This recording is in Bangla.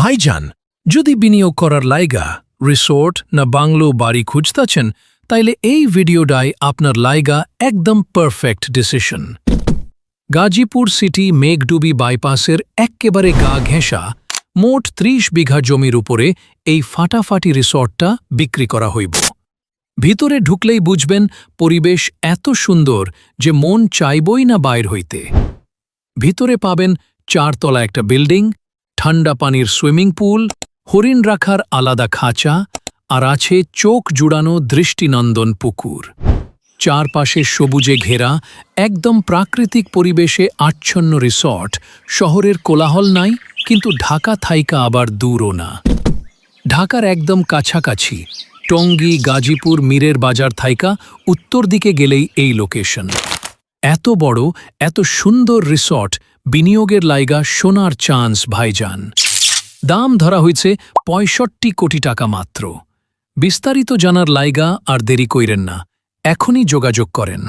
ভাইজান যদি বিনিয়োগ করার লাইগা রিসোর্ট না বাংলো বাড়ি খুঁজতাছেন, তাইলে এই ভিডিওটাই আপনার লাইগা একদম perfect decision Gazipur city Meghdubi বাইপাসের এক্কেবারে গা ঘেঁষা, মোট ত্রিশ বিঘা জমির উপরে এই ফাটাফাটি রিসর্টটা বিক্রি করা হইব। ভিতরে ঢুকলেই বুঝবেন পরিবেশ এত সুন্দর যে মন চাইবই না বাইর হইতে। ভিতরে পাবেন চারতলা একটা বিল্ডিং ঠান্ডা পানির সুইমিং পুল, হরিণ রাখার আলাদা খাঁচা আর আছে চোখ জুড়ানো দৃষ্টিনন্দন পুকুর। চারপাশে সবুজে ঘেরা একদম প্রাকৃতিক পরিবেশে আচ্ছন্ন রিসর্ট, শহরের কোলাহল নাই, কিন্তু ঢাকা থাইকা আবার দূরও না। ঢাকার একদম কাছাকাছি, টঙ্গী, গাজীপুর, মীরের বাজার থাইকা উত্তর দিকে গেলেই এই লোকেশন। এত বড়, এত সুন্দর রিসর্ট বিনিয়োগের লাইগা সোনার চান্স, ভাইজান। দাম ধরা হয়েছে পঁয়ষট্টি কোটি টাকা মাত্র। বিস্তারিত জানার লাইগা আর দেরি কইরেন না। এখনই যোগাযোগ করেন।